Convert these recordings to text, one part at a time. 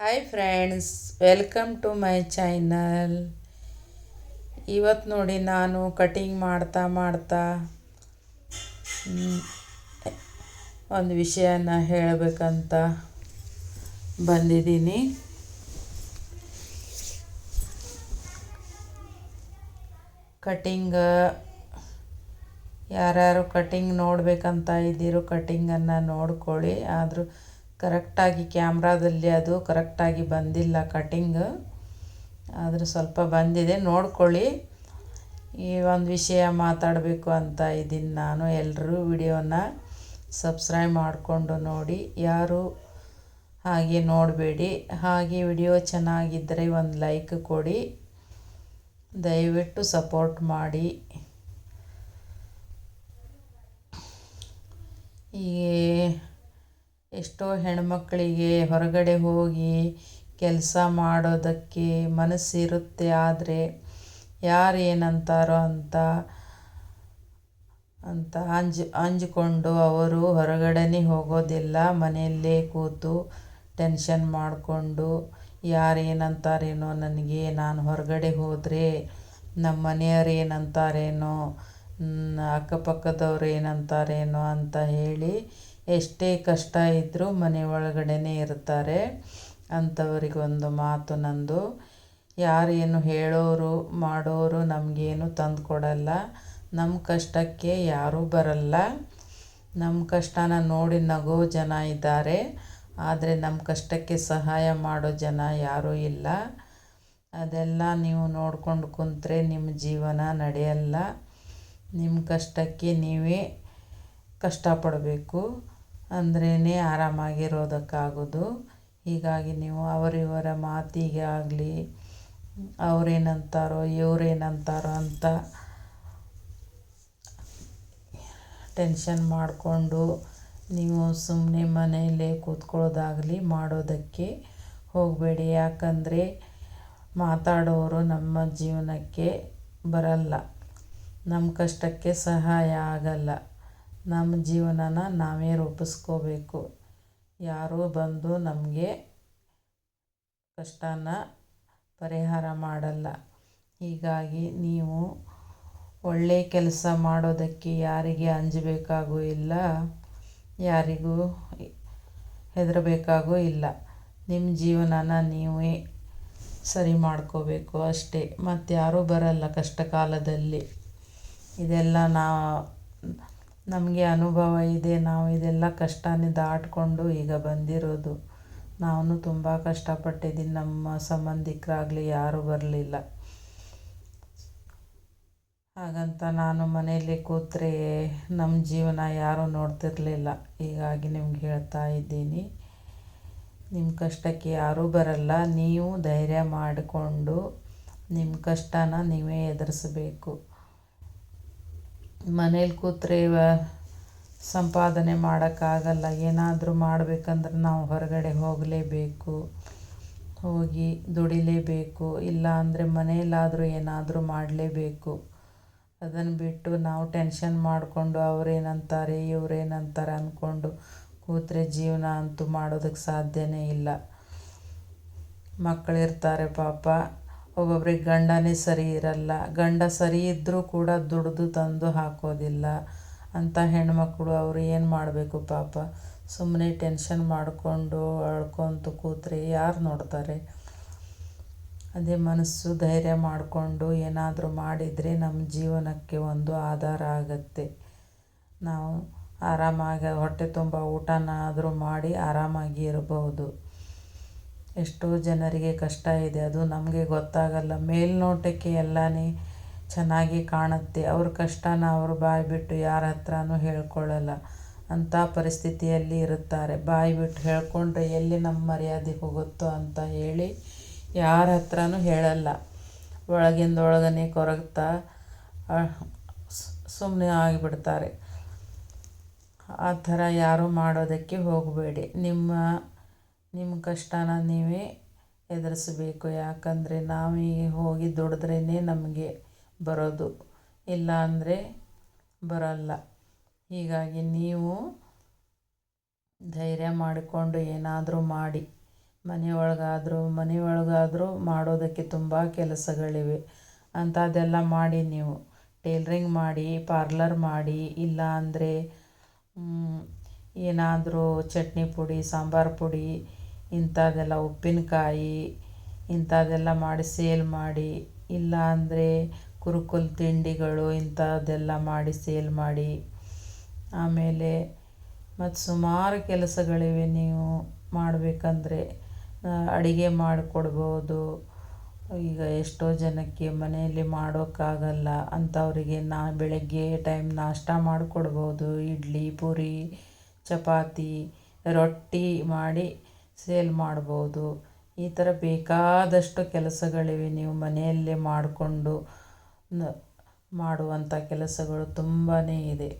Hi friends welcome to my channel ಇವತ್ತು ನೋಡಿ ನಾನು ಕಟಿಂಗ್ ಮಾಡ್ತಾ ಮಾಡ್ತಾ ಒಂದು ವಿಷಯನ ಹೇಳಬೇಕಂತ ಬಂದಿದ್ದೀನಿ. ಕಟಿಂಗ್ ಯಾರ್ಯಾರು ಕಟಿಂಗ್ ನೋಡಬೇಕಂತ ಇದ್ದೀರೋ ಕಟಿಂಗನ್ನು ನೋಡ್ಕೊಳ್ಳಿ. ಆದರೂ ಕರೆಕ್ಟಾಗಿ ಕ್ಯಾಮ್ರಾದಲ್ಲಿ ಅದು ಕರೆಕ್ಟಾಗಿ ಬಂದಿಲ್ಲ ಕಟಿಂಗ್. ಆದರೂ ಸ್ವಲ್ಪ ಬಂದಿದೆ, ನೋಡ್ಕೊಳ್ಳಿ. ಈ ಒಂದು ವಿಷಯ ಮಾತಾಡಬೇಕು ಅಂತ ಇದ್ದೀನಿ ನಾನು ಎಲ್ಲರೂ ವಿಡಿಯೋನ ಸಬ್ಸ್ಕ್ರೈಬ್ ಮಾಡಿಕೊಂಡು ನೋಡಿ. ಯಾರು ಹಾಗೆ ನೋಡಬೇಡಿ. ಹಾಗೆ ವಿಡಿಯೋ ಚೆನ್ನಾಗಿದ್ದರೆ ಒಂದು ಲೈಕ್ ಕೊಡಿ. ದಯವಿಟ್ಟು ಸಪೋರ್ಟ್ ಮಾಡಿ. ಈ ಎಷ್ಟೋ ಹೆಣ್ಮಕ್ಕಳಿಗೆ ಹೊರಗಡೆ ಹೋಗಿ ಕೆಲಸ ಮಾಡೋದಕ್ಕೆ ಮನಸ್ಸಿರುತ್ತೆ, ಆದರೆ ಯಾರು ಏನಂತಾರೋ ಅಂತ ಅಂತ ಅಂಜ್, ಅಂಜಿಕೊಂಡು ಅವರು ಹೊರಗಡೆನೇ ಹೋಗೋದಿಲ್ಲ. ಮನೆಯಲ್ಲೇ ಕೂತು ಟೆನ್ಷನ್ ಮಾಡಿಕೊಂಡು ಯಾರು ಏನಂತಾರೇನೋ ನನಗೆ, ನಾನು ಹೊರಗಡೆ ಹೋದರೆ ನಮ್ಮ ಮನೆಯವ್ರು ಏನಂತಾರೇನೋ ಅಕ್ಕಪಕ್ಕದವ್ರು ಏನಂತಾರೇನೋ ಅಂತ ಹೇಳಿ ಎಷ್ಟೇ ಕಷ್ಟ ಇದ್ದರೂ ಮನೆ ಒಳಗಡೆನೇ ಇರ್ತಾರೆ. ಅಂಥವರಿಗೊಂದು ಮಾತು ನಂದು. ಯಾರೇನು ಹೇಳೋರು, ಮಾಡೋರು ನಮಗೇನು ತಂದು ಕೊಡಲ್ಲ. ನಮ್ಮ ಕಷ್ಟಕ್ಕೆ ಯಾರೂ ಬರಲ್ಲ. ನಮ್ಮ ಕಷ್ಟನ ನೋಡಿ ನಗೋ ಜನ ಇದ್ದಾರೆ. ಆದರೆ ನಮ್ಮ ಕಷ್ಟಕ್ಕೆ ಸಹಾಯ ಮಾಡೋ ಜನ ಯಾರೂ ಇಲ್ಲ. ಅದೆಲ್ಲ ನೀವು ನೋಡ್ಕೊಂಡು ಕುಂತ್ರೆ ನಿಮ್ಮ ಜೀವನ ನಡೆಯಲ್ಲ. ನಿಮ್ಮ ಕಷ್ಟಕ್ಕೆ ನೀವೇ ಕಷ್ಟಪಡಬೇಕು. ಅಂದ್ರೇ ಆರಾಮಾಗಿರೋದಕ್ಕಾಗೋದು. ಹೀಗಾಗಿ ನೀವು ಅವರಿವರ ಮಾತಿಗೆ ಆಗಲಿ, ಅವರೇನಂತಾರೋ, ಇವರೇನಂತಾರೋ ಅಂತ ಟೆನ್ಷನ್ ಮಾಡಿಕೊಂಡು ನೀವು ಸುಮ್ಮನೆ ಮನೆಯಲ್ಲೇ ಕೂತ್ಕೊಳ್ಳೋದಾಗಲಿ ಮಾಡೋದಕ್ಕೆ ಹೋಗಬೇಡಿ. ಯಾಕಂದರೆ ಮಾತಾಡೋರು ನಮ್ಮ ಜೀವನಕ್ಕೆ ಬರಲ್ಲ. ನಮ್ಮ ಕಷ್ಟಕ್ಕೆ ಸಹಾಯ ಆಗಲ್ಲ. ನಮ್ಮ ಜೀವನನ ನಾವೇ ರೂಪಿಸ್ಕೋಬೇಕು. ಯಾರೂ ಬಂದು ನಮಗೆ ಕಷ್ಟನ ಪರಿಹಾರ ಮಾಡಲ್ಲ. ಹೀಗಾಗಿ ನೀವು ಒಳ್ಳೆಯ ಕೆಲಸ ಮಾಡೋದಕ್ಕೆ ಯಾರಿಗೆ ಅಂಜಬೇಕಾಗೂ ಇಲ್ಲ, ಯಾರಿಗೂ ಹೆದರಬೇಕಾಗೂ ಇಲ್ಲ. ನಿಮ್ಮ ಜೀವನನ ನೀವೇ ಸರಿ ಮಾಡ್ಕೋಬೇಕು ಅಷ್ಟೇ. ಮತ್ತು ಯಾರೂ ಬರಲ್ಲ ಕಷ್ಟ ಕಾಲದಲ್ಲಿ ಇದೆಲ್ಲ ನಾ ನಮಗೆ ಅನುಭವ ಇದೆ, ನಾವು ಇದೆಲ್ಲ ಕಷ್ಟನೇ ದಾಟಿಕೊಂಡು ಈಗ ಬಂದಿರೋದು. ನಾನು ತುಂಬ ಕಷ್ಟಪಟ್ಟಿದ್ದೀನಿ, ನಮ್ಮ ಸಂಬಂಧಿಕರಾಗಲಿ ಯಾರೂ ಬರಲಿಲ್ಲ. ಹಾಗಂತ ನಾನು ಮನೆಯಲ್ಲಿ ಕೂತ್ರೆ ನಮ್ಮ ಜೀವನ ಯಾರೂ ನೋಡ್ತಿರಲಿಲ್ಲ. ಹೀಗಾಗಿ ನಿಮ್ಗೆ ಹೇಳ್ತಾ ಇದ್ದೀನಿ ನಿಮ್ಮ ಕಷ್ಟಕ್ಕೆ ಯಾರೂ ಬರಲ್ಲ. ನೀವು ಧೈರ್ಯ ಮಾಡಿಕೊಂಡು ನಿಮ್ಮ ಕಷ್ಟನ ನೀವೇ ಎದುರಿಸ್ಬೇಕು. ಮನೇಲಿ ಕೂತ್ರೆ ಸಂಪಾದನೆ ಮಾಡೋಕ್ಕಾಗಲ್ಲ, ಏನಾದರೂ ಮಾಡಬೇಕಂದ್ರೆ ನಾವು ಹೊರಗಡೆ ಹೋಗಲೇಬೇಕು, ಹೋಗಿ ದುಡಿಲೇಬೇಕು ಇಲ್ಲ ಅಂದರೆ ಮನೆಯಲ್ಲಾದರೂ ಏನಾದರೂ ಮಾಡಲೇಬೇಕು. ಅದನ್ನು ಬಿಟ್ಟು ನಾವು ಟೆನ್ಷನ್ ಮಾಡಿಕೊಂಡು ಅವ್ರೇನಂತಾರೆ, ಇವ್ರೇನಂತಾರೆ ಅಂದ್ಕೊಂಡು ಕೂತ್ರೆ ಜೀವನ ಅಂತೂ ಮಾಡೋದಕ್ಕೆ ಸಾಧ್ಯವೇ ಇಲ್ಲ. ಮಕ್ಕಳಿರ್ತಾರೆ ಪಾಪ. ಒಬ್ಬೊಬ್ರಿಗೆ ಗಂಡನೇ ಸರಿ ಇರಲ್ಲ. ಗಂಡ ಸರಿ ಇದ್ದರೂ ಕೂಡ ದುಡಿದು ತಂದು ಹಾಕೋದಿಲ್ಲ. ಅಂತ ಹೆಣ್ಮಕ್ಳು ಅವರು ಏನು ಮಾಡಬೇಕು ಪಾಪ. ಸುಮ್ಮನೆ ಟೆನ್ಷನ್ ಮಾಡಿಕೊಂಡು ಅಳ್ಕೊತ ಕೂತ್ರೆ ಯಾರು ನೋಡ್ತಾರೆ? ಅದೇ ಮನಸ್ಸು ಧೈರ್ಯ ಮಾಡಿಕೊಂಡು ಏನಾದರೂ ಮಾಡಿದರೆ ನಮ್ಮ ಜೀವನಕ್ಕೆ ಒಂದು ಆಧಾರ ಆಗುತ್ತೆ. ನಾವು ಆರಾಮಾಗಿ ಹೊಟ್ಟೆ ತುಂಬ ಊಟನಾದರೂ ಮಾಡಿ ಆರಾಮಾಗಿ ಇರಬಹುದು ಎಷ್ಟೋ ಜನರಿಗೆ ಕಷ್ಟ ಇದೆ, ಅದು ನಮಗೆ ಗೊತ್ತಾಗಲ್ಲ. ಮೇಲ್ನೋಟಕ್ಕೆ ಎಲ್ಲನೇ ಚೆನ್ನಾಗಿ ಕಾಣುತ್ತೆ. ಅವ್ರ ಕಷ್ಟನ ಅವರು ಬಾಯಿ ಬಿಟ್ಟು ಯಾರ ಹತ್ರನೂ ಹೇಳ್ಕೊಳ್ಳಲ್ಲ ಅಂಥ ಪರಿಸ್ಥಿತಿಯಲ್ಲಿ ಇರುತ್ತಾರೆ. ಬಾಯಿ ಬಿಟ್ಟು ಹೇಳ್ಕೊಂಡ್ರೆ ಎಲ್ಲಿ ನಮ್ಮ ಮರ್ಯಾದೆ ಹೋಗುತ್ತೋ ಅಂತ ಹೇಳಿ ಯಾರ ಹತ್ರನೂ ಹೇಳಲ್ಲ. ಒಳಗಿಂದ ಒಳಗನೆ ಕೊರಗ್ತಾ ಸುಮ್ಮನೆ ಆಗಿಬಿಡ್ತಾರೆ. ಆ ಥರ ಯಾರೂ ಮಾಡೋದಕ್ಕೆ ಹೋಗಬೇಡಿ. ನಿಮ್ಮ ನಿಮ್ಮ ಕಷ್ಟನ ನೀವೇ ಎದುರಿಸ್ಬೇಕು. ಯಾಕಂದರೆ ನಾವೀಗ ಹೋಗಿ ದುಡಿದ್ರೇ ನಮಗೆ ಬರೋದು. ಇಲ್ಲ ಅಂದರೆ ಬರಲ್ಲ. ಹೀಗಾಗಿ ನೀವು ಧೈರ್ಯ ಮಾಡಿಕೊಂಡು ಏನಾದರೂ ಮಾಡಿ. ಮನೆಯೊಳಗಾದರೂ ಮನೆಯೊಳಗಾದರೂ ಮಾಡೋದಕ್ಕೆ ತುಂಬ ಕೆಲಸಗಳಿವೆ. ಅಂಥದ್ದೆಲ್ಲ ಮಾಡಿ ನೀವು. ಟೇಲ್ರಿಂಗ್ ಮಾಡಿ, ಪಾರ್ಲರ್ ಮಾಡಿ, ಇಲ್ಲ ಅಂದರೆ ಏನಾದರೂ ಚಟ್ನಿ ಪುಡಿ, ಸಾಂಬಾರು ಪುಡಿ ಇಂಥದ್ದೆಲ್ಲ ಉಪ್ಪಿನಕಾಯಿ ಇಂಥದ್ದೆಲ್ಲ ಮಾಡಿ ಸೇಲ್ ಮಾಡಿ ಇಲ್ಲ ಅಂದರೆ ಕುರುಕುಲ್ ತಿಂಡಿಗಳು ಇಂಥದ್ದೆಲ್ಲ ಮಾಡಿ ಸೇಲ್ ಮಾಡಿ. ಆಮೇಲೆ ಮತ್ತು ಸುಮಾರು ಕೆಲಸಗಳಿವೆ ನೀವು ಮಾಡಬೇಕಂದ್ರೆ ಅಡುಗೆ ಮಾಡಿಕೊಡ್ಬೋದು. ಈಗ ಎಷ್ಟೋ ಜನಕ್ಕೆ ಮನೆಯಲ್ಲಿ ಮಾಡೋಕ್ಕಾಗಲ್ಲ, ಅಂಥವರಿಗೆ ನಾ ಬೆಳಗ್ಗೆ ಟೈಮ್ ನಾಷ್ಟ ಮಾಡಿಕೊಡ್ಬೋದು. ಇಡ್ಲಿ, ಪೂರಿ, ಚಪಾತಿ, ರೊಟ್ಟಿ ಮಾಡಿ ಸೇಲ್ ಮಾಡ್ಬೋದು. ಈ ಥರ ಬೇಕಾದಷ್ಟು ಕೆಲಸಗಳಿವೆ. ನೀವು ಮನೆಯಲ್ಲೇ ಮಾಡಿಕೊಂಡು ಮಾಡುವಂಥ ಕೆಲಸಗಳು ತುಂಬಾ ಇದೆ.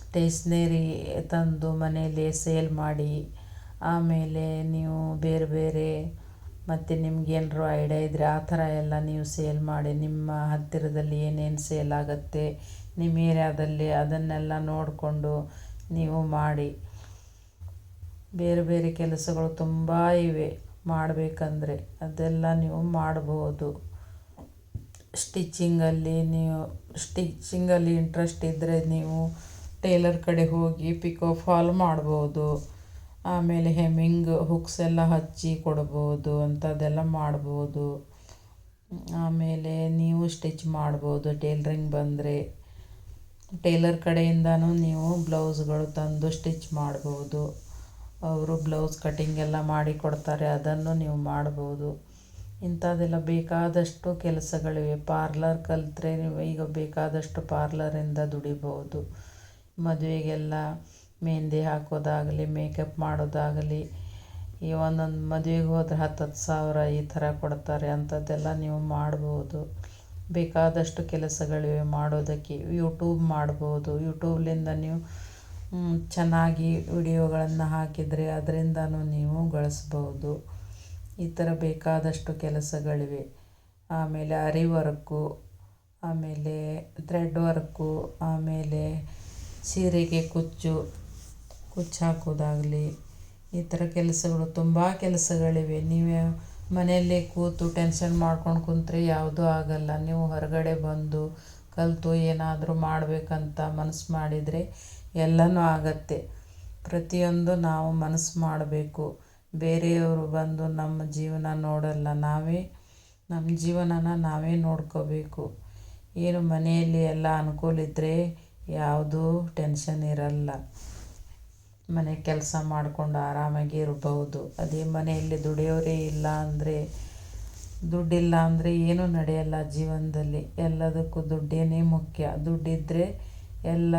ಸ್ಟೇಷ್ನರಿ ತಂದು ಮನೆಯಲ್ಲೇ ಸೇಲ್ ಮಾಡಿ, ಆಮೇಲೆ ನೀವು ಬೇರೆ ಬೇರೆ ಮತ್ತು ನಿಮ್ಗೇನಾರು ಐಡಿಯಾ ಇದ್ದರೆ ಆ ಥರ ಎಲ್ಲ ನೀವು ಸೇಲ್ ಮಾಡಿ, ನಿಮ್ಮ ಹತ್ತಿರದಲ್ಲಿ ಏನೇನು ಸೇಲ್ ಆಗುತ್ತೆ, ನಿಮ್ಮ ಏರಿಯಾದಲ್ಲಿ ಅದನ್ನೆಲ್ಲ ನೋಡಿಕೊಂಡು ನೀವು ಮಾಡಿ. ಬೇರೆ ಬೇರೆ ಕೆಲಸಗಳು ತುಂಬ ಇವೆ. ಮಾಡಬೇಕಂದ್ರೆ ಅದೆಲ್ಲ ನೀವು ಮಾಡ್ಬೋದು. ಸ್ಟಿಚ್ಚಿಂಗಲ್ಲಿ ನೀವು ಸ್ಟಿಚ್ಚಿಂಗಲ್ಲಿ ಇಂಟ್ರೆಸ್ಟ್ ಇದ್ದರೆ ನೀವು ಟೇಲರ್ ಕಡೆ ಹೋಗಿ ಪಿಕೋ ಫಾಲ್ ಮಾಡ್ಬೋದು. ಆಮೇಲೆ ಹೆಮ್ಮಿಂಗ್ ಹುಕ್ಸ್ ಎಲ್ಲ ಹಚ್ಚಿ ಕೊಡ್ಬೋದು, ಅಂಥದ್ದೆಲ್ಲ ಮಾಡ್ಬೋದು. ಆಮೇಲೆ ನೀವು ಸ್ಟಿಚ್ ಮಾಡ್ಬೋದು ಟೇಲ್ರಿಂಗ್ ಬಂದರೆ. ಟೇಲರ್ ಕಡೆಯಿಂದನೂ ನೀವು ಬ್ಲೌಸ್ಗಳು ತಂದು ಸ್ಟಿಚ್ ಮಾಡ್ಬೋದು. ಅವರು ಬ್ಲೌಸ್ ಕಟಿಂಗ್ ಎಲ್ಲ ಮಾಡಿ ಕೊಡ್ತಾರೆ, ಅದನ್ನು ನೀವು ಮಾಡ್ಬೋದು. ಇಂಥದ್ದೆಲ್ಲ ಬೇಕಾದಷ್ಟು ಕೆಲಸಗಳಿವೆ. ಪಾರ್ಲರ್ ಕಲಿತ್ರೆ ನೀವು ಈಗ ಬೇಕಾದಷ್ಟು ಪಾರ್ಲರಿಂದ ದುಡಿಬೋದು. ಮದುವೆಗೆಲ್ಲ ಮೆಹಂದಿ ಹಾಕೋದಾಗಲಿ ಮೇಕಪ್ ಮಾಡೋದಾಗಲಿ, ಈ ಒಂದೊಂದು ಮದುವೆಗೆ ಹೋದರೆ ಹತ್ತು ಹತ್ತು ಸಾವಿರ ಈ ಥರ ಕೊಡ್ತಾರೆ. ಅಂಥದ್ದೆಲ್ಲ ನೀವು ಮಾಡ್ಬೋದು. ಬೇಕಾದಷ್ಟು ಕೆಲಸಗಳಿವೆ ಮಾಡೋದಕ್ಕೆ. ಯೂಟ್ಯೂಬ್ ಮಾಡ್ಬೋದು. ಯೂಟ್ಯೂಬ್ಲಿಂದ ನೀವು ಚೆನ್ನಾಗಿ ವಿಡಿಯೋಗಳನ್ನು ಹಾಕಿದರೆ ಅದರಿಂದನೂ ನೀವು ಗಳಿಸ್ಬೋದು ಈ ಥರ ಬೇಕಾದಷ್ಟು ಕೆಲಸಗಳಿವೆ. ಆಮೇಲೆ ಅರಿ ವರ್ಕು, ಆಮೇಲೆ ಥ್ರೆಡ್ ವರ್ಕು, ಆಮೇಲೆ ಸೀರೆಗೆ ಕುಚ್ಚು ಕುಚ್ಚು ಹಾಕೋದಾಗಲಿ ಈ ಥರ ಕೆಲಸಗಳು ತುಂಬ ಕೆಲಸಗಳಿವೆ. ನೀವೇ ಮನೆಯಲ್ಲೇ ಕೂತು ಟೆನ್ಷನ್ ಮಾಡ್ಕೊಂಡು ಕುಂತ್ರೆ ಯಾವುದೂ ಆಗಲ್ಲ. ನೀವು ಹೊರಗಡೆ ಬಂದು ಕಲಿತು ಏನಾದರೂ ಮಾಡಬೇಕಂತ ಮನಸ್ಸು ಮಾಡಿದರೆ ಎಲ್ಲನೂ ಆಗತ್ತೆ. ಪ್ರತಿಯೊಂದು ನಾವು ಮನಸ್ಸು ಮಾಡಬೇಕು. ಬೇರೆಯವರು ಬಂದು ನಮ್ಮ ಜೀವನ ನೋಡಲ್ಲ ನಾವೇ, ನಮ್ಮ ಜೀವನನ ನಾವೇ ನೋಡ್ಕೋಬೇಕು. ಏನು ಮನೆಯಲ್ಲಿ ಎಲ್ಲ ಅನುಕೂಲ ಇದ್ದರೆ ಯಾವುದೂ ಟೆನ್ಷನ್ ಇರಲ್ಲ. ಮನೆ ಕೆಲಸ ಮಾಡಿಕೊಂಡು ಆರಾಮಾಗಿ ಇರಬಹುದು ಅದೇ ಮನೆಯಲ್ಲಿ ದುಡಿಯೋರೇ ಇಲ್ಲ ಅಂದರೆ, ದುಡ್ಡಿಲ್ಲ ಅಂದರೆ ಏನೂ ನಡೆಯಲ್ಲ ಜೀವನದಲ್ಲಿ. ಎಲ್ಲದಕ್ಕೂ ದುಡ್ಡೇನೇ ಮುಖ್ಯ. ದುಡ್ಡಿದ್ದರೆ ಎಲ್ಲ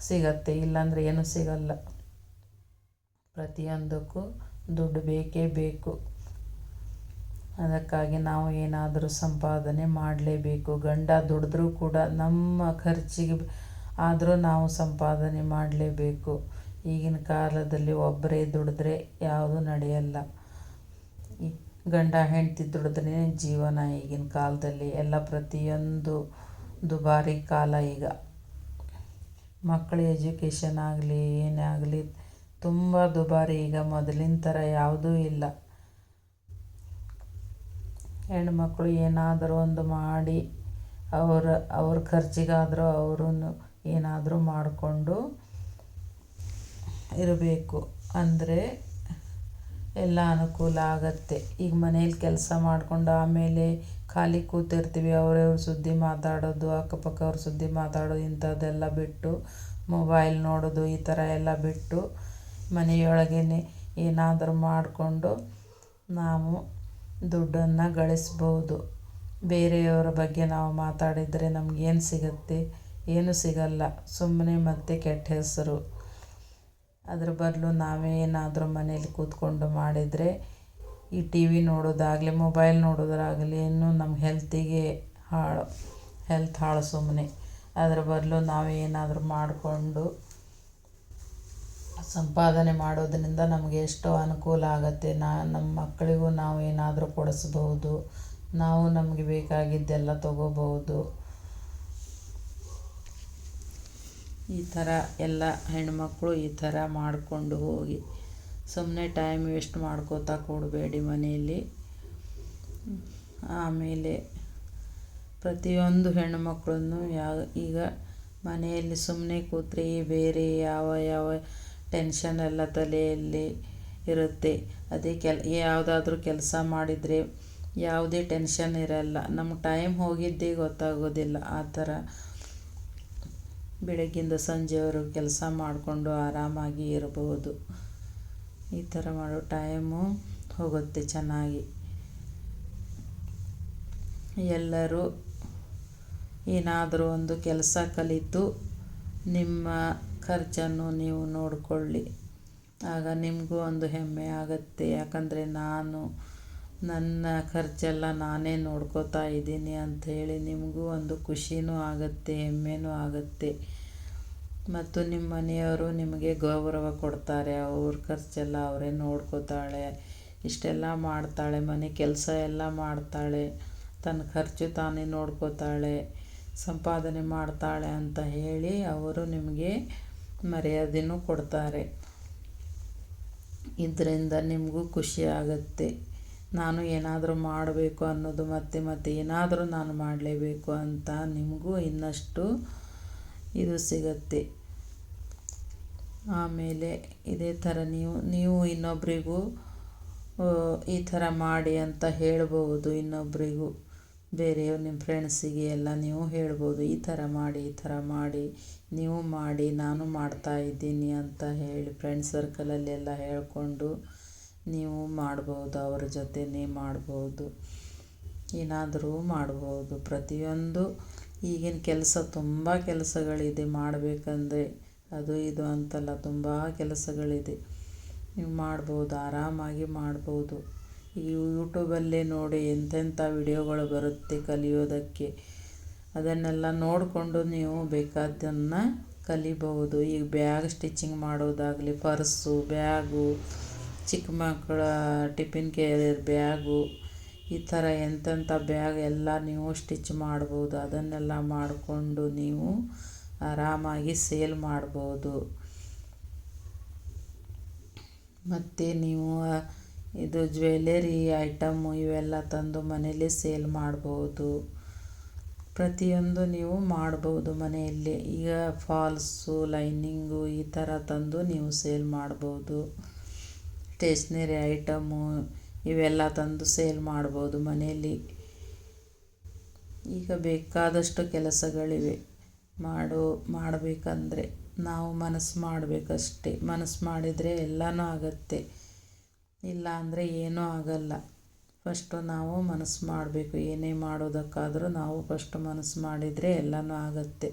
ಸಿಗತ್ತೆ, ಇಲ್ಲಾಂದರೆ ಏನೂ ಸಿಗಲ್ಲ. ಪ್ರತಿಯೊಂದಕ್ಕೂ ದುಡ್ಡು ಬೇಕೇ ಬೇಕು. ಅದಕ್ಕಾಗಿ ನಾವು ಏನಾದರೂ ಸಂಪಾದನೆ ಮಾಡಲೇಬೇಕು. ಗಂಡ ದುಡಿದ್ರೂ ಕೂಡ ನಮ್ಮ ಖರ್ಚಿಗೆ ಆದರೂ ನಾವು ಸಂಪಾದನೆ ಮಾಡಲೇಬೇಕು. ಈಗಿನ ಕಾಲದಲ್ಲಿ ಒಬ್ಬರೇ ದುಡಿದ್ರೆ ಯಾವುದೂ ನಡೆಯಲ್ಲ. ಗಂಡ ಹೆಂಡತಿ ದುಡಿದ್ರೇ ಜೀವನ ಈಗಿನ ಕಾಲದಲ್ಲಿ. ಎಲ್ಲ ಪ್ರತಿಯೊಂದು ದುಬಾರಿ ಕಾಲ ಈಗ. ಮಕ್ಕಳ ಎಜುಕೇಷನ್ ಆಗಲಿ, ಏನೇ ಆಗಲಿ, ತುಂಬ ದುಬಾರಿ. ಈಗ ಮೊದಲಿನ ಥರ ಯಾವುದೂ ಇಲ್ಲ. ಹೆಣ್ಮಕ್ಳು ಏನಾದರೂ ಒಂದು ಮಾಡಿ, ಅವರ, ಅವ್ರ ಖರ್ಚಿಗಾದರೂ ಅವರು ಏನಾದರೂ ಮಾಡಿಕೊಂಡು ಇರಬೇಕು. ಅಂದರೆ ಎಲ್ಲ ಅನುಕೂಲ ಆಗುತ್ತೆ. ಈಗ ಮನೇಲಿ ಕೆಲಸ ಮಾಡಿಕೊಂಡು ಆಮೇಲೆ ಖಾಲಿ ಕೂತಿರ್ತೀವಿ ಅವ್ರವ್ರ ಸುದ್ದಿ ಮಾತಾಡೋದು ಅಕ್ಕಪಕ್ಕವ್ರ ಸುದ್ದಿ ಮಾತಾಡೋದು, ಇಂಥದ್ದೆಲ್ಲ ಬಿಟ್ಟು ಮೊಬೈಲ್ ನೋಡೋದು, ಈ ಥರ ಎಲ್ಲ ಬಿಟ್ಟು ಮನೆಯೊಳಗೇ ಏನಾದರೂ ಮಾಡಿಕೊಂಡು ನಾವು ದುಡ್ಡನ್ನು ಗಳಿಸ್ಬೋದು. ಬೇರೆಯವರ ಬಗ್ಗೆ ನಾವು ಮಾತಾಡಿದರೆ ನಮಗೇನು ಸಿಗುತ್ತೆ? ಏನೂ ಸಿಗಲ್ಲ. ಸುಮ್ಮನೆ ಮತ್ತೆ ಕೆಟ್ಟ ಹೆಸರು. ಅದ್ರ ಬದಲು ನಾವೇ ಏನಾದರೂ ಮನೇಲಿ ಕೂತ್ಕೊಂಡು ಮಾಡಿದರೆ ಈ ಟಿ ವಿ ನೋಡೋದಾಗಲಿ, ಮೊಬೈಲ್ ನೋಡೋದಾಗಲಿ ಇನ್ನೂ ನಮ್ಮ ಹೆಲ್ತಿಗೆ ಹಾಳು ಹೆಲ್ತ್ ಹಾಳು ಸುಮ್ಮನೆ ಅದ್ರ ಬದಲು ನಾವೇ ಏನಾದರೂ ಮಾಡಿಕೊಂಡು ಸಂಪಾದನೆ ಮಾಡೋದರಿಂದ ನಮಗೆ ಎಷ್ಟೋ ಅನುಕೂಲ ಆಗುತ್ತೆ. ನಾ ನಮ್ಮ ಮಕ್ಕಳಿಗೂ ನಾವು ಏನಾದರೂ ಕೊಡಿಸ್ಬೋದು ನಾವು ನಮಗೆ ಬೇಕಾಗಿದ್ದೆಲ್ಲ ತೊಗೋಬೋದು ಈ ಥರ ಎಲ್ಲ ಹೆಣ್ಮಕ್ಕಳು ಈ ಥರ ಮಾಡಿಕೊಂಡು ಹೋಗಿ ಸುಮ್ಮನೆ ಟೈಮ್ ವೇಸ್ಟ್ ಮಾಡ್ಕೋತಾ ಕೂಡಬೇಡಿ ಮನೆಯಲ್ಲಿ. ಆಮೇಲೆ ಪ್ರತಿಯೊಂದು ಹೆಣ್ಣುಮಕ್ಳನ್ನು ಯಾವ ಈಗ ಮನೆಯಲ್ಲಿ ಸುಮ್ಮನೆ ಕೂತ್ರೆ ಬೇರೆ ಯಾವ ಯಾವ ಟೆನ್ಷನ್ ಎಲ್ಲ ತಲೆಯಲ್ಲಿ ಇರುತ್ತೆ. ಅದೇ ಕೆಲ್, ಯಾವುದಾದ್ರೂ ಕೆಲಸ ಮಾಡಿದರೆ ಯಾವುದೇ ಟೆನ್ಷನ್ ಇರಲ್ಲ. ನಮ್ಗೆ ಟೈಮ್ ಹೋಗಿದ್ದೇ ಗೊತ್ತಾಗೋದಿಲ್ಲ. ಆ ಥರ ಬೆಳಗ್ಗಿಂದ ಸಂಜೆವರೆಗೂ ಕೆಲಸ ಮಾಡಿಕೊಂಡು ಆರಾಮಾಗಿ ಇರಬಹುದು. ಈ ಥರ ಮಾಡೋ ಟೈಮು ಹೋಗುತ್ತೆ ಚೆನ್ನಾಗಿ. ಎಲ್ಲರೂ ಏನಾದರೂ ಒಂದು ಕೆಲಸ ಕಲಿತು ನಿಮ್ಮ ಖರ್ಚನ್ನು ನೀವು ನೋಡಿಕೊಳ್ಳಿ. ಆಗ ನಿಮಗೂ ಒಂದು ಹೆಮ್ಮೆ ಆಗುತ್ತೆ. ಯಾಕಂದರೆ ನಾನು ನನ್ನ ಖರ್ಚೆಲ್ಲ ನಾನೇ ನೋಡ್ಕೋತಾ ಇದ್ದೀನಿ ಅಂಥೇಳಿ ನಿಮಗೂ ಒಂದು ಖುಷಿನೂ ಆಗುತ್ತೆ, ಹೆಮ್ಮೆನೂ ಆಗುತ್ತೆ. ಮತ್ತು ನಿಮ್ಮ ಮನೆಯವರು ನಿಮಗೆ ಗೌರವ ಕೊಡ್ತಾರೆ. ಅವ್ರ ಖರ್ಚೆಲ್ಲ ಅವರೇ ನೋಡ್ಕೋತಾಳೆ, ಇಷ್ಟೆಲ್ಲ ಮಾಡ್ತಾಳೆ, ಮನೆ ಕೆಲಸ ಎಲ್ಲ ಮಾಡ್ತಾಳೆ, ತನ್ನ ಖರ್ಚು ತಾನೇ ನೋಡ್ಕೋತಾಳೆ, ಸಂಪಾದನೆ ಮಾಡ್ತಾಳೆ ಅಂತ ಹೇಳಿ ಅವರು ನಿಮಗೆ ಮರ್ಯಾದೆನೂ ಕೊಡ್ತಾರೆ. ಇದರಿಂದ ನಿಮಗೂ ಖುಷಿ ಆಗುತ್ತೆ. ನಾನು ಏನಾದರೂ ಮಾಡಬೇಕು ಅನ್ನೋದು ಮತ್ತೆ ಮತ್ತೆ ಏನಾದರೂ ನಾನು ಮಾಡಲೇಬೇಕು ಅಂತ ನಿಮಗೂ ಇನ್ನಷ್ಟು ಇದು ಸಿಗತ್ತೆ. ಆಮೇಲೆ ಇದೇ ಥರ ನೀವು ನೀವು ಇನ್ನೊಬ್ಬರಿಗೂ ಈ ಥರ ಮಾಡಿ ಅಂತ ಹೇಳ್ಬೋದು ಇನ್ನೊಬ್ಬರಿಗೂ ಬೇರೆ ನಿಮ್ಮ ಫ್ರೆಂಡ್ಸಿಗೆ ಎಲ್ಲ ನೀವು ಹೇಳ್ಬೋದು, ಈ ಥರ ಮಾಡಿ, ಈ ಥರ ಮಾಡಿ, ನೀವು ಮಾಡಿ, ನಾನು ಮಾಡ್ತಾ ಇದ್ದೀನಿ ಅಂತ ಹೇಳಿ ಫ್ರೆಂಡ್ಸ್ ಸರ್ಕಲಲ್ಲೆಲ್ಲ ಹೇಳಿಕೊಂಡು ನೀವು ಮಾಡ್ಬೋದು, ಅವ್ರ ಜೊತೆನೇ ಮಾಡ್ಬೋದು, ಏನಾದರೂ ಮಾಡ್ಬೋದು. ಪ್ರತಿಯೊಂದು ಈಗಿನ ಕೆಲಸ ತುಂಬ ಕೆಲಸಗಳಿದೆ, ಮಾಡಬೇಕಂದ್ರೆ ಅದು ಇದು ಅಂತಲ್ಲ, ತುಂಬ ಕೆಲಸಗಳಿದೆ. ನೀವು ಮಾಡ್ಬೋದು, ಆರಾಮಾಗಿ ಮಾಡ್ಬೋದು. ಈ ಯೂಟ್ಯೂಬಲ್ಲೇ ನೋಡಿ ಎಂಥೆಂಥ ವಿಡಿಯೋಗಳು ಬರುತ್ತೆ ಕಲಿಯೋದಕ್ಕೆ. ಅದನ್ನೆಲ್ಲ ನೋಡಿಕೊಂಡು ನೀವು ಬೇಕಾದ್ದನ್ನು ಕಲಿಬಹುದು. ಈಗ ಬ್ಯಾಗ್ ಸ್ಟಿಚಿಂಗ್ ಮಾಡೋದಾಗಲಿ, ಪರ್ಸು, ಬ್ಯಾಗು ಚಿಕ್ಕ ಮಕ್ಕಳ ಟಿಫಿನ್ ಕ್ಯಾರಿಯರ್ ಬ್ಯಾಗು, ಈ ಥರ ಎಂಥೆಂಥ ಬ್ಯಾಗ್ ಎಲ್ಲ ನೀವು ಸ್ಟಿಚ್ ಮಾಡ್ಬೋದು. ಅದನ್ನೆಲ್ಲ ಮಾಡಿಕೊಂಡು ನೀವು ಆರಾಮಾಗಿ ಸೇಲ್ ಮಾಡ್ಬೋದು. ಮತ್ತು ನೀವು ಇದು ಜ್ಯುವೆಲರಿ ಐಟಮ್ಮು ಇವೆಲ್ಲ ತಂದು ಮನೆಯಲ್ಲೇ ಸೇಲ್ ಮಾಡ್ಬೋದು. ಪ್ರತಿಯೊಂದು ನೀವು ಮಾಡ್ಬೋದು ಮನೆಯಲ್ಲೇ. ಈಗ ಫಾಲ್ಸು, ಲೈನಿಂಗು ಈ ಥರ ತಂದು ನೀವು ಸೇಲ್ ಮಾಡ್ಬೋದು. ಸ್ಟೇಷ್ನರಿ ಐಟಮ್ಮು ಇವೆಲ್ಲ ತಂದು ಸೇಲ್ ಮಾಡ್ಬೋದು ಮನೆಯಲ್ಲಿ. ಈಗ ಬೇಕಾದಷ್ಟು ಕೆಲಸಗಳಿವೆ. ಮಾಡೋ, ಮಾಡಬೇಕಂದ್ರೆ ನಾವು ಮನಸ್ಸು ಮಾಡಬೇಕಷ್ಟೇ. ಮನಸ್ಸು ಮಾಡಿದರೆ ಎಲ್ಲನೂ ಆಗುತ್ತೆ. ಇಲ್ಲ ಅಂದರೆ ಏನೂ ಆಗಲ್ಲ. ಫಸ್ಟು ನಾವು ಮನಸ್ಸು ಮಾಡಬೇಕು. ಏನೇ ಮಾಡೋದಕ್ಕಾದರೂ ನಾವು ಫಸ್ಟ್ ಮನಸ್ಸು ಮಾಡಿದರೆ ಎಲ್ಲನೂ ಆಗುತ್ತೆ.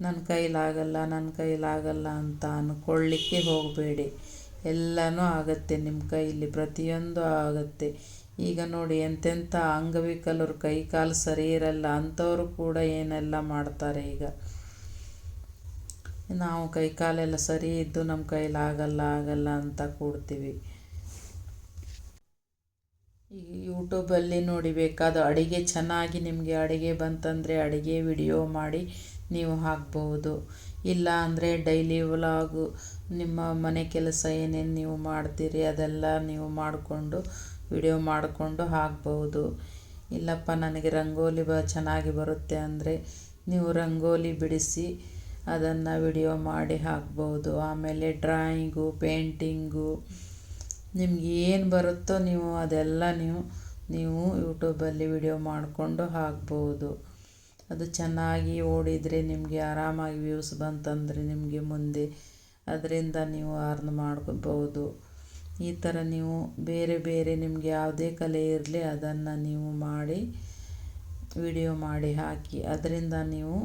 ನನ್ನ ಕೈಲಾಗಲ್ಲ ನನ್ನ ಕೈಲಾಗಲ್ಲ ಅಂತ ಅಂದ್ಕೊಳ್ಳಿಕ್ಕೆ ಹೋಗಬೇಡಿ. ಎಲ್ಲನೂ ಆಗುತ್ತೆ ನಿಮ್ಮ ಕೈಯಲ್ಲಿ ಪ್ರತಿಯೊಂದು ಆಗುತ್ತೆ. ಈಗ ನೋಡಿ ಎಂತೆಂಥ ಅಂಗವಿಕಲರು ಕೈ ಕಾಲು ಸರಿ ಇರಲ್ಲ, ಅಂಥವರು ಕೂಡ ಏನೆಲ್ಲ ಮಾಡ್ತಾರೆ ಈಗ? ನಾವು ಕೈ ಕಾಲೆಲ್ಲ ಸರಿ ಇದ್ದು ನಮ್ಮ ಕೈಲಿ ಆಗಲ್ಲ ಅಂತ ಕೂಡ್ತೀವಿ. ಈ ಯೂಟ್ಯೂಬಲ್ಲಿ ನೋಡಿ ಬೇಕಾದ ಅಡುಗೆ ಚೆನ್ನಾಗಿ ನಿಮಗೆ ಅಡುಗೆ ಬಂತಂದರೆ ಅಡುಗೆ ವಿಡಿಯೋ ಮಾಡಿ ನೀವು ಹಾಕ್ಬೋದು. ಇಲ್ಲ ಅಂದರೆ ಡೈಲಿ ವ್ಲಾಗು ನಿಮ್ಮ ಮನೆ ಕೆಲಸ ಏನೇನು ನೀವು ಮಾಡ್ತೀರಿ ಅದೆಲ್ಲ ನೀವು ಮಾಡಿಕೊಂಡು ವಿಡಿಯೋ ಮಾಡಿಕೊಂಡು ಹಾಕ್ಬೋದು ಇಲ್ಲಪ್ಪ, ನನಗೆ ರಂಗೋಲಿ ಬ ಚೆನ್ನಾಗಿ ಬರುತ್ತೆ ಅಂದರೆ ನೀವು ರಂಗೋಲಿ ಬಿಡಿಸಿ ಅದನ್ನು ವಿಡಿಯೋ ಮಾಡಿ ಹಾಕ್ಬೋದು ಆಮೇಲೆ ಡ್ರಾಯಿಂಗು ಪೇಂಟಿಂಗು ನಿಮ್ಗೆ ಏನು ಬರುತ್ತೋ ನೀವು ಅದೆಲ್ಲ ನೀವು ನೀವು ಯೂಟ್ಯೂಬಲ್ಲಿ ವಿಡಿಯೋ ಮಾಡಿಕೊಂಡು ಹಾಕ್ಬೋದು ಅದು ಚೆನ್ನಾಗಿ ಓಡಿದರೆ ನಿಮಗೆ ಆರಾಮಾಗಿ ವ್ಯೂಸ್ ಬಂತಂದರೆ ನಿಮಗೆ ಮುಂದೆ. ಅದರಿಂದ ನೀವು ಅರ್ನ್ ಮಾಡ್ಕೋಬೋದು ಈ ಥರ ನೀವು ಬೇರೆ ಬೇರೆ ನಿಮಗೆ ಯಾವುದೇ ಕಲೆ ಇರಲಿ ಅದನ್ನು ನೀವು ಮಾಡಿ ವಿಡಿಯೋ ಮಾಡಿ ಹಾಕಿ ಅದರಿಂದ ನೀವು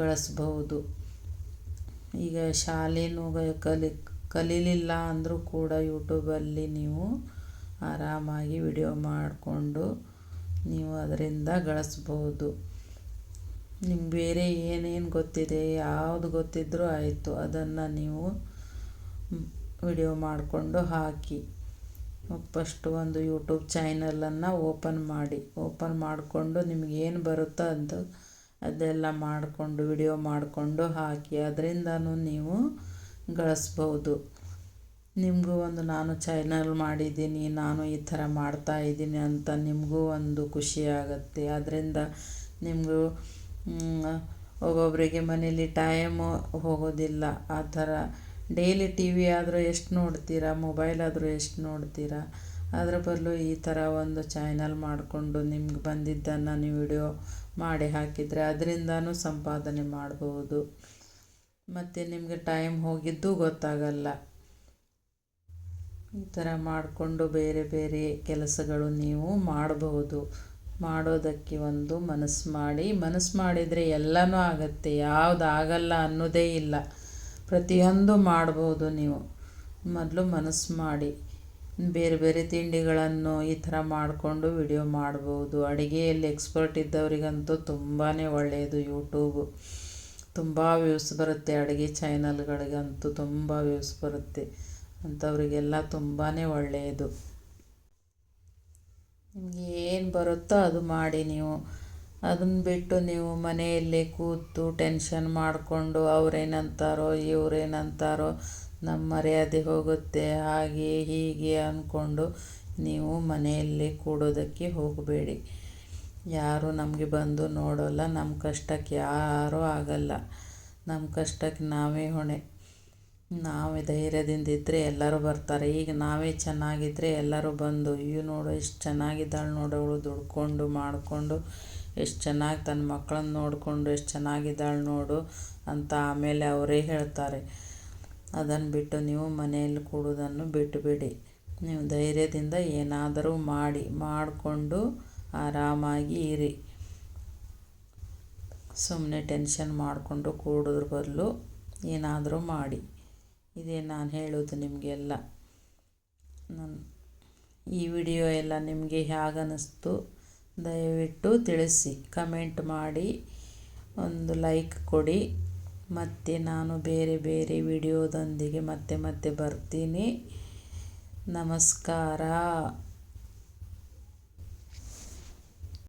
ಗಳಿಸ್ಬಹುದು. ಈಗ ಶಾಲೆನೂ ಕಲಿ, ಕಲೀಲಿಲ್ಲ ಅಂದರೂ ಕೂಡ ಯೂಟ್ಯೂಬಲ್ಲಿ ನೀವು ಆರಾಮಾಗಿ ವಿಡಿಯೋ ಮಾಡಿಕೊಂಡು ನೀವು ಅದರಿಂದ ಗಳಿಸ್ಬೋದು ನಿಮ್ಗೆ ಬೇರೆ ಏನೇನು ಗೊತ್ತಿದೆ, ಯಾವುದು ಗೊತ್ತಿದ್ದರೂ ಆಯಿತು. ಅದನ್ನು ನೀವು ವಿಡಿಯೋ ಮಾಡಿಕೊಂಡು ಹಾಕಿ. ಫಸ್ಟು ಒಂದು ಯೂಟ್ಯೂಬ್ ಚಾನಲನ್ನು ಓಪನ್ ಮಾಡಿ. ಓಪನ್ ಮಾಡಿಕೊಂಡು ನಿಮಗೇನು ಬರುತ್ತೋ ಅಂತ ಅದೆಲ್ಲ ಮಾಡಿಕೊಂಡು, ವಿಡಿಯೋ ಮಾಡಿಕೊಂಡು ಹಾಕಿ. ಅದರಿಂದನೂ ನೀವು ಗಳಿಸ್ಬೋದು. ನಿಮಗೂ ಒಂದು ನಾನು ಚಾನಲ್ ಮಾಡಿದ್ದೀನಿ, ನಾನು ಈ ಥರ ಮಾಡ್ತಾ ಇದ್ದೀನಿ ಅಂತ ನಿಮಗೂ ಒಂದು ಖುಷಿ ಆಗುತ್ತೆ. ಅದರಿಂದ ನಿಮಗೂ ಒಬ್ಬೊಬ್ಬರಿಗೆ ಮನೇಲಿ ಟೈಮು ಹೋಗೋದಿಲ್ಲ. ಆ ಥರ ಡೈಲಿ ಟಿ ವಿ ಆದರೂ ಎಷ್ಟು ನೋಡ್ತೀರಾ? ಮೊಬೈಲ್ ಆದರೂ ಎಷ್ಟು ನೋಡ್ತೀರಾ? ಅದರ ಬದಲು ಈ ಥರ ಒಂದು ಚಾನಲ್ ಮಾಡಿಕೊಂಡು ನಿಮ್ಗೆ ಬಂದಿದ್ದನ್ನು ನೀವು ವಿಡಿಯೋ ಮಾಡಿ ಹಾಕಿದರೆ ಅದರಿಂದನೂ ಸಂಪಾದನೆ ಮಾಡಬಹುದು ಮತ್ತು ನಿಮಗೆ ಟೈಮ್ ಹೋಗಿದ್ದು ಗೊತ್ತಾಗಲ್ಲ. ಈ ಥರ ಮಾಡಿಕೊಂಡು ಬೇರೆ ಬೇರೆ ಕೆಲಸಗಳು ನೀವು ಮಾಡಬಹುದು ಮಾಡೋದಕ್ಕೆ ಒಂದು ಮನಸ್ಸು ಮಾಡಿ. ಮನಸ್ಸು ಮಾಡಿದರೆ ಎಲ್ಲನೂ ಆಗುತ್ತೆ, ಯಾವುದು ಆಗಲ್ಲ ಅನ್ನೋದೇ ಇಲ್ಲ. ಪ್ರತಿಯೊಂದು ಮಾಡ್ಬೋದು ನೀವು. ಮೊದಲು ಮನಸ್ಸು ಮಾಡಿ. ಬೇರೆ ಬೇರೆ ತಿಂಡಿಗಳನ್ನು ಈ ಥರ ಮಾಡಿಕೊಂಡು ವಿಡಿಯೋ ಮಾಡ್ಬೋದು. ಅಡುಗೆಯಲ್ಲಿ ಎಕ್ಸ್ಪರ್ಟ್ ಇದ್ದವರಿಗಂತೂ ತುಂಬಾ ಒಳ್ಳೆಯದು ಯೂಟ್ಯೂಬು. ತುಂಬ ವ್ಯೂಸ್ ಬರುತ್ತೆ ಅಡುಗೆ ಚಾನಲ್ಗಳಿಗಂತೂ, ತುಂಬ ವ್ಯೂಸ್ ಬರುತ್ತೆ. ಅಂಥವರಿಗೆಲ್ಲ ತುಂಬಾ ಒಳ್ಳೆಯದು. ನಿಮಗೆ ಏನು ಬರುತ್ತೋ ಅದು ಮಾಡಿ ನೀವು. ಅದನ್ನ ಬಿಟ್ಟು ನೀವು ಮನೆಯಲ್ಲೇ ಕೂತು ಟೆನ್ಷನ್ ಮಾಡಿಕೊಂಡು ಅವ್ರೇನಂತಾರೋ, ಇವರೇನಂತಾರೋ ನಮ್ಮ ಮರ್ಯಾದೆ ಹೋಗುತ್ತೆ. ಹಾಗೆ, ಹೀಗೆ ಅಂದ್ಕೊಂಡು ನೀವು ಮನೆಯಲ್ಲೇ ಕೂಡೋದಕ್ಕೆ ಹೋಗಬೇಡಿ. ಯಾರು ನಮಗೆ ಬಂದು ನೋಡೋಲ್ಲ. ನಮ್ಮ ಕಷ್ಟಕ್ಕೆ ಯಾರೂ ಆಗಲ್ಲ. ನಮ್ಮ ಕಷ್ಟಕ್ಕೆ ನಾವೇ ಹೊಣೆ. ನಾವೇ ಧೈರ್ಯದಿಂದ ಇದ್ದರೆ ಎಲ್ಲರೂ ಬರ್ತಾರೆ. ಈಗ ನಾವೇ ಚೆನ್ನಾಗಿದ್ದರೆ ಎಲ್ಲರೂ ಬಂದು ಇವು ನೋಡು, ಎಷ್ಟು ಚೆನ್ನಾಗಿದ್ದಾಳೆ ಅವಳು ದುಡ್ಕೊಂಡು, ಮಾಡಿಕೊಂಡು, ಎಷ್ಟು ಚೆನ್ನಾಗಿ ತನ್ನ ಮಕ್ಕಳನ್ನು ನೋಡಿಕೊಂಡು, ಎಷ್ಟು ಚೆನ್ನಾಗಿದ್ದಾಳೆ ನೋಡು ಅಂತ ಆಮೇಲೆ ಅವರೇ ಹೇಳ್ತಾರೆ. ಅದನ್ನು ಬಿಟ್ಟು ನೀವು ಮನೆಯಲ್ಲಿ ಕೂಡೋದನ್ನು ಬಿಟ್ಟುಬಿಡಿ ನೀವು ಧೈರ್ಯದಿಂದ ಏನಾದರೂ ಮಾಡಿ, ಮಾಡಿಕೊಂಡು ಆರಾಮಾಗಿ ಇರಿ. ಸುಮ್ಮನೆ ಟೆನ್ಷನ್ ಮಾಡಿಕೊಂಡು ಕೂಡೋದ್ರ ಬದಲು ಏನಾದರೂ ಮಾಡಿ. ಇದೇ ನಾನು ಹೇಳೋದು ನಿಮಗೆಲ್ಲ. ನನ್ನ ಈ ವಿಡಿಯೋ ಎಲ್ಲ ನಿಮಗೆ ಹೇಗೆ ಅನ್ನಿಸ್ತು ದಯವಿಟ್ಟು ತಿಳಿಸಿ. ಕಮೆಂಟ್ ಮಾಡಿ, ಒಂದು ಲೈಕ್ ಕೊಡಿ. ಮತ್ತು ನಾನು ಬೇರೆ ಬೇರೆ ವಿಡಿಯೋದೊಂದಿಗೆ ಮತ್ತೆ ಮತ್ತೆ ಬರ್ತೀನಿ. ನಮಸ್ಕಾರ.